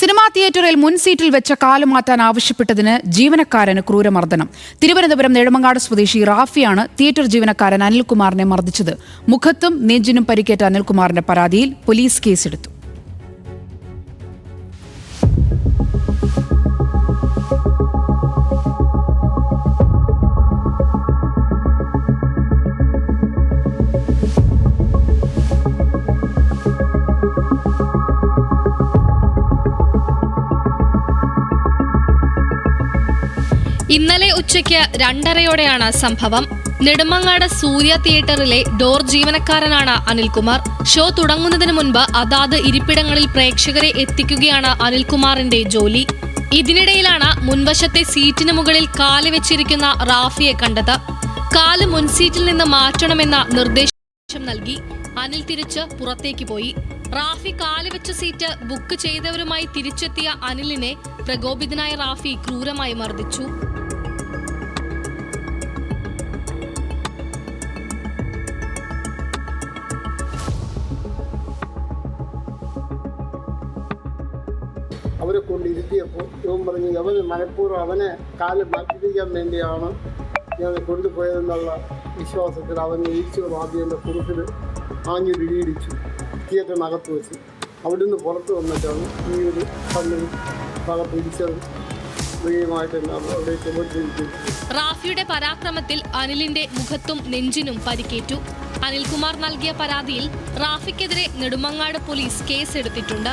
Cinema തിയേറ്ററിൽ മുൻ സീറ്റിൽ വെച്ച കാൽ മാറ്റാൻ ആവശ്യപ്പെട്ടതിന് ജീവനക്കാരന് ക്രൂരമർദ്ദനം. തിരുവനന്തപുരം നെടുമങ്ങാട് സ്വദേശി റാഫിയാണ് തിയേറ്റർ ജീവനക്കാരൻ അനിൽകുമാറിനെ മർദ്ദിച്ചത്. മുഖത്തും നെഞ്ചിനും പരിക്കേറ്റ അനിൽകുമാറിന്റെ പരാതിയിൽ പോലീസ് കേസെടുത്തു. ഇന്നലെ ഉച്ചയ്ക്ക് രണ്ടരയോടെയാണ് സംഭവം. നെടുമങ്ങാട് സൂര്യ തിയേറ്ററിലെ ഡോർ ജീവനക്കാരനാണ് അനിൽകുമാർ. ഷോ തുടങ്ങുന്നതിന് മുൻപ് അതാത് ഇരിപ്പിടങ്ങളിൽ പ്രേക്ഷകരെ എത്തിക്കുകയാണ് അനിൽകുമാറിന്റെ ജോലി. ഇതിനിടയിലാണ് മുൻവശത്തെ സീറ്റിന് മുകളിൽ കാൽ വെച്ചിരിക്കുന്ന റാഫിയെ കണ്ടത്. കാൽ മുൻസീറ്റിൽ നിന്ന് മാറ്റണമെന്ന നിർദ്ദേശം നൽകി. അനിൽ തിരിച്ച് പുറത്തേക്ക് പോയി. റാഫി കാൽ വെച്ച സീറ്റ് ബുക്ക് ചെയ്തവരുമായി തിരിച്ചെത്തിയ അനിലിനെ പ്രകോപിതനായ റാഫി ക്രൂരമായി മർദ്ദിച്ചു. അവരെ കൊണ്ടിരുത്തിയപ്പോൾ ഇവൻ പറഞ്ഞു അവൻ മനഃപൂർവം അവനെ കാൽ മാറ്റിപ്പിക്കാൻ വേണ്ടിയാണ് ഞാൻ കൊണ്ടുപോയതെന്നുള്ള വിശ്വാസത്തിൽ അവൻ ഇടിച്ചു ആദ്യം കുറിപ്പിൽ ആഞ്ഞു ഇടിയിടിച്ചു തിയേറ്ററിനകത്ത് വെച്ച്. അവിടുന്ന് പുറത്ത് വന്നിട്ടാണ് ഈ ഒരു കണ്ണിൽ പക പിടിച്ചത് റാഫിയുടെ പരാക്രമത്തിൽ അനിലിന്റെ മുഖത്തും നെഞ്ചിനും പരിക്കേറ്റു. അനിൽകുമാർ നൽകിയ പരാതിയിൽ റാഫിക്കെതിരെ നെടുമങ്ങാട് പോലീസ് കേസെടുത്തിട്ടുണ്ട്.